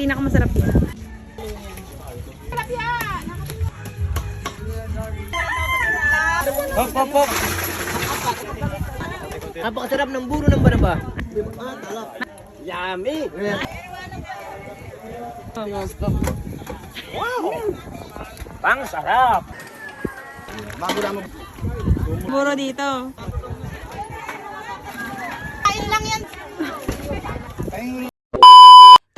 pinakamasarap yan. Hop, hop, hop. Napakasarap ng buro ng banaba. Yummy! Wow! Pang sarap! Bago lang mo. Buro dito.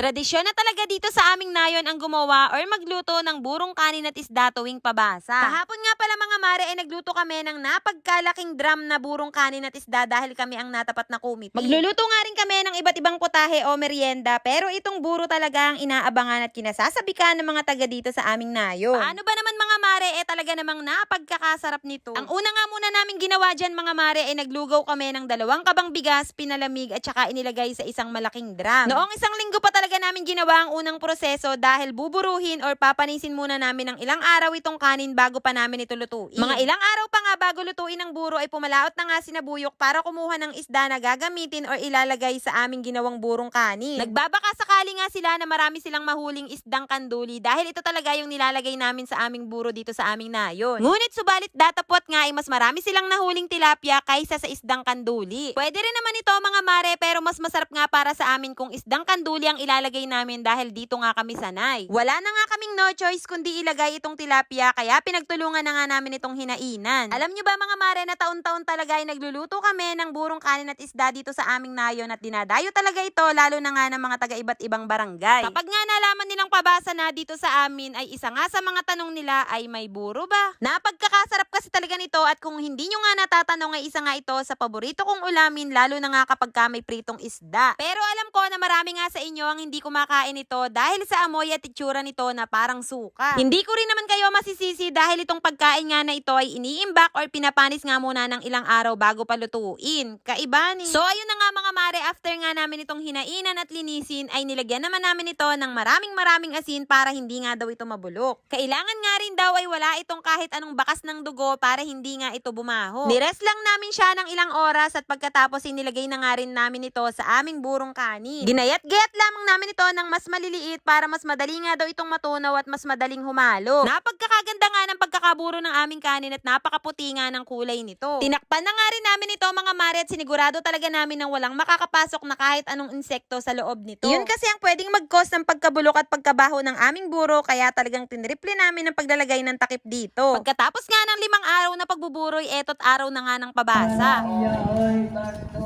Tradisyon na talaga dito sa aming nayon ang gumawa or magluto ng burong kanin at isda tuwing pabasa. Kahapon nga pala mga mare ay nagluto kami ng napagkalaking drum na burong kanin at isda dahil kami ang natapat na committee. Magluluto nga rin kami ng iba't ibang putahe o merienda pero itong buro talaga ang inaabangan at kinasasabikan ng mga taga dito sa aming nayon. Paano ba naman mga mare eh talaga namang napagkakasarap nito? Ang una nga muna namin ginawa dyan mga mare ay naglugaw kami ng dalawang kabang bigas, pinalamig at saka inilagay sa isang malaking drum. Noong isang linggo pa talaga namin ginawa ang unang proseso dahil buburuhin or papanisin muna namin ng ilang araw itong kanin bago pa namin ito lutuin. Mga ilang araw pa nga bago lutuin ang buro ay pumalaot na nga sinabuyok para kumuha ng isda na gagamitin or ilalagay sa aming ginawang burong kanin. Nagbabaka sakali nga sila na marami silang mahuling isdang kanduli dahil ito talaga yung nilalagay namin sa aming buro dito sa aming nayon. Ngunit subalit datapot nga ay mas marami silang nahuling tilapia kaysa sa isdang kanduli. Pwede rin naman ito mga mare pero mas masarap nga para sa amin kung isdang kanduli ang ilalagay namin dahil dito nga kami sanay. Wala na nga kaming no choice kundi ilagay itong tilapia kaya pinagtulungan na nga namin itong hinainan. Alam nyo ba mga mare na taon-taon talaga ay nagluluto kami ng burong kanin at isda dito sa aming nayon at dinadayo talaga ito lalo na nga ng mga taga iba't ibang barangay. Kapag nga nalaman nilang pabasa na dito sa amin ay isa nga sa mga tanong nila ay may buro ba? Napagkakasarap kasi talaga nito at kung hindi nyo nga natatanong ay isa nga ito sa paborito kong ulamin lalo na nga kapag ka may pritong isda. Pero alam ko na marami nga sa inyo ang hindi kumakain ito dahil sa amoy at itsura nito na parang suka. Hindi ko rin naman kayo masisisi dahil itong pagkain nga na ito ay iniimbak or pinapanis nga muna ng ilang araw bago pa lutuin. Kaiba ni. So ayun na nga mga mare, after nga namin itong hinainan at linisin ay nilagyan naman namin ito ng maraming maraming asin para hindi nga daw ito mabulok. Kailangan nga rin daw ay wala itong kahit anong bakas ng dugo para hindi nga ito bumaho. Nires lang namin siya ng ilang oras at pagkatapos inilagay na nga rin namin ito sa aming burong kanin. Ginayat-gayat lamang namin ito ng mas maliliit para mas madali nga daw itong matunaw at mas madaling humalo. Napagkakaganda nga ng pagkakaburo ng aming kanin at napakaputi nga ng kulay nito. Tinakpan na nga rin namin ito mga mare at sinigurado talaga namin nang walang makakapasok na kahit anong insekto sa loob nito. Yun kasi ang pwedeng mag-cause ng pagkabulok at pagkabaho ng aming buro kaya talagang tinriple namin ang paglalagay ng takip dito. Pagkatapos nga ng limang araw na pagbuburoy, eto't araw na nga ng pabasa. Ay,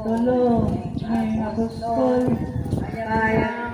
tulong ay naguskol, kayang marunong ng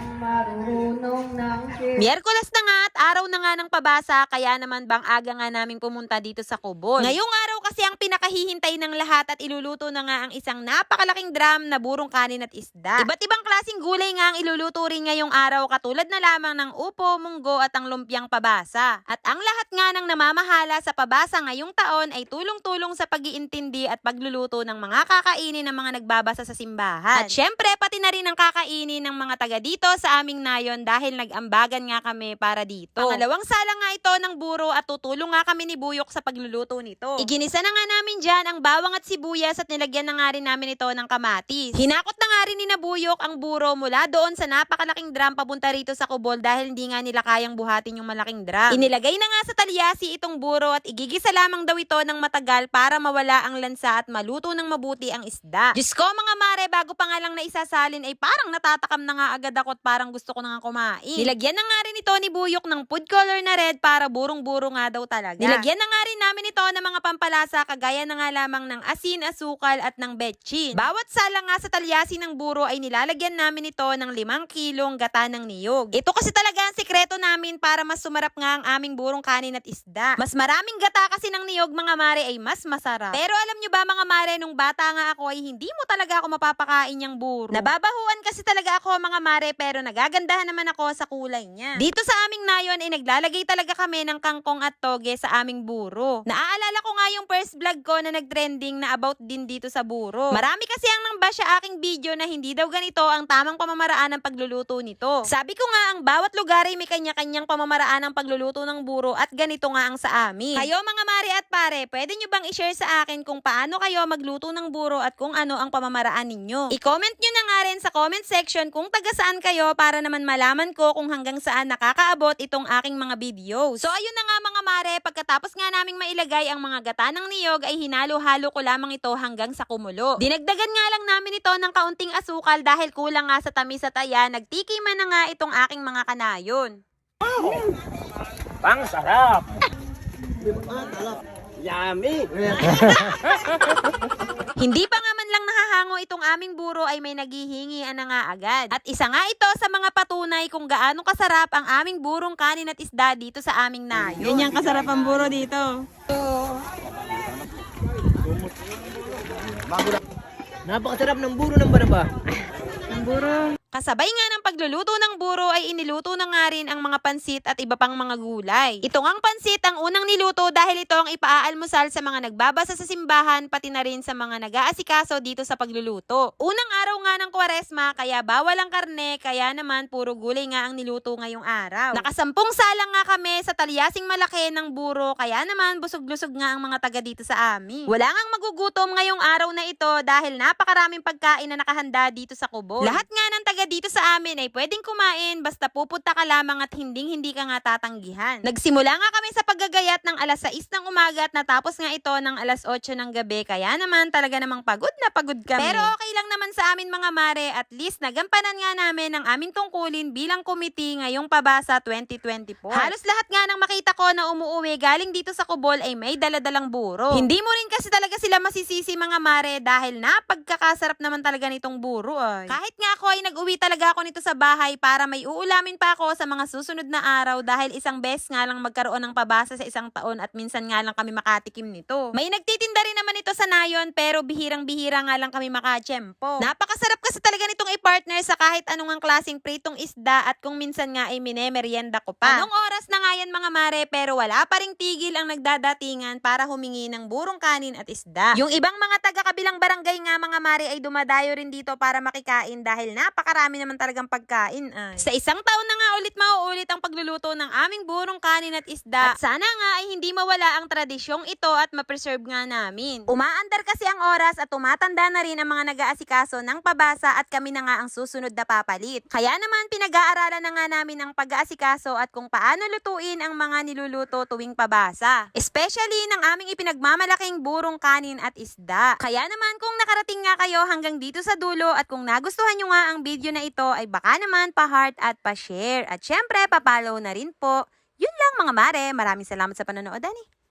Miyerkules na nga at araw na nga ng pabasa, kaya naman bang aga nga namin pumunta dito sa Kubol. Ngayong araw kasi ang pinakahihintay ng lahat at iluluto na nga ang isang napakalaking drum na burong kanin at isda. Iba't ibang klaseng gulay nga ang iluluto rin ngayong araw katulad na lamang ng upo, munggo at ang lumpiang pabasa. At ang lahat nga ng namamahala sa pabasa ngayong taon ay tulong-tulong sa pag-iintindi at pagluluto ng mga kakainin ng mga nagbabasa sa simbahan. At syempre pati na rin ang kakainin ng mga taga dito sa aming nayon dahil nag-ambagan nga kami para dito. Pangalawang sala nga ito ng buro at tutulong nga kami ni Buyok sa pagluluto nito. Iginisa na nga namin dyan ang bawang at sibuyas at nilagyan na nga rin namin ito ng kamatis. Hinakot na nga rin ni Nabuyok ang buro mula doon sa napakalaking drum papunta rito sa Kubol dahil hindi nga nila kayang buhatin yung malaking drum. Inilagay na nga sa talyasi itong buro at igigisa lamang daw ito ng matagal para mawala ang lansa at maluto ng mabuti ang isda. Diyos ko mga mare, bago pa nga lang na isasalin ay parang natatakam na nga agad ako at parang gusto ko na nga kumain. Nilagyan na nga rin ito ni Buyok ng food color na red para burong-buro nga daw talaga. Nilagyan na nga rin namin ito ng mga pampalasa kagaya na nga lamang ng asin, asukal at ng betchin. Bawat sala nga sa talyasi ng buro ay nilalagyan namin ito ng limang kilong gata ng niyog. Ito kasi talaga ang sikreto namin para mas sumarap nga ang aming burong kanin at isda. Mas maraming gata kasi ng niyog mga mare ay mas masarap. Pero alam nyo ba mga mare, nung bata nga ako ay hindi mo talaga ako mapapakain yung buro. Nababahuan kasi talaga ako mga mare pero nagagandahan naman ako sa kulay niya. Dito sa aming nayon ay naglalagay talaga kami ng kangkong at toge sa aming buro. Naaalala ko nga yung first vlog ko na nagtrending na about din dito sa buro. Marami kasi ang nang sa aking video na hindi daw ganito ang tamang pamamaraan ng pagluluto nito. Sabi ko nga ang bawat lugar ay may kanya-kanyang pamamaraan ng pagluluto ng buro at ganito nga ang sa amin. Kayo mga mari at pare, pwede nyo bang i-share sa akin kung paano kayo magluto ng buro at kung ano ang pamamaraan ninyo? I-comment nyo na nga rin sa comment section kung taga saan kayo para naman malaman ko kung hanggang saan nakakaabot itong aking mga videos. So ayun na nga mga mare, pagkatapos nga naming mailagay ang mga gata ng niyog ay hinalo-halo ko lamang ito hanggang sa kumulo. Dinagdagan nga lang namin ito ng kaunting asukal dahil kulang nga sa tamis at ayan, nagtiki man na nga itong aking mga kanayon. Pang sarap. Yummy. Hindi pa nahahango itong aming buro ay may naghihingi na nga agad. At isa nga ito sa mga patunay kung gaano kasarap ang aming burong kanin at isda dito sa aming nayon. Ganyan kasarap ang buro dito. Napakasarap ng buro ng banaba. Ang buro. Kasabay nga ng pagluluto ng buro ay iniluto na nga rin ang mga pansit at iba pang mga gulay. Ito ngang pansit ang unang niluto dahil ito ang ipaaalmusal sa mga nagbabasa sa simbahan pati na rin sa mga nag-aasikaso dito sa pagluluto. Unang araw nga ng kwaresma kaya bawal ang karne kaya naman puro gulay nga ang niluto ngayong araw. Nakasampung salang nga kami sa talyasing malaki ng buro kaya naman busog-lusog nga ang mga taga dito sa amin. Wala ngang magugutom ngayong araw na ito dahil napakaraming pagkain na nakahanda dito sa kubo. Lahat nga ng taga dito sa amin ay pwedeng kumain basta pupunta ka lamang at hinding hindi ka nga tatanggihan. Nagsimula nga kami sa paggagayat ng alas 6 ng umaga at natapos nga ito ng alas 8 ng gabi kaya naman talaga namang pagod na pagod kami. Pero okay lang naman sa amin mga mare at least nagampanan nga namin ang aming tungkulin bilang committee ngayong pabasa 2024. Halos lahat nga ng makita ko na umuwi galing dito sa Kubol ay may daladalang buro. Hindi mo rin kasi talaga sila masisisi mga mare dahil napagkakasarap naman talaga nitong buro ay. Kahit nga ako ay nag-uwi talaga ako nito sa bahay para may uulamin pa ako sa mga susunod na araw dahil isang beses nga lang magkaroon ng pabasa sa isang taon at minsan nga lang kami makatikim nito. May nagtitinda rin naman ito sa nayon pero bihirang-bihira nga lang kami makachempo. Napakasarap kasi talaga nitong i-partner sa kahit anong ang klaseng pritong isda at kung minsan nga ay minemerienda ko pa. Anong oras na nga yan mga mare pero wala pa ring tigil ang nagdadatingan para humingi ng burong kanin at isda. Yung ibang mga taga-kabilang barangay nga mga mare ay dumadayo rin dito para makikain dahil napakarami naman talagang pagkain ay. Sa isang taon na nga ulit mauulit ang pagluluto ng aming burong kanin at isda. At sana nga ay hindi mawala ang tradisyong ito at ma-preserve nga namin. Umaandar kasi ang oras at tumatanda na rin ang mga nag-aasikaso ng pabasa at kami na nga ang susunod na papalit. Kaya naman pinag-aaralan na nga namin ang pag-aasikaso at kung paano lutuin ang mga niluluto tuwing pabasa. Especially ng aming ipinagmamalaking burong kanin at isda. Kaya naman kung nakarating nga kayo hanggang dito sa dulo at kung nagustuhan nyo nga ang video na ito ay baka naman pa-heart at pa-share. At syempre, pa-follow na rin po. Yun lang mga mare. Maraming salamat sa panonood, Dani.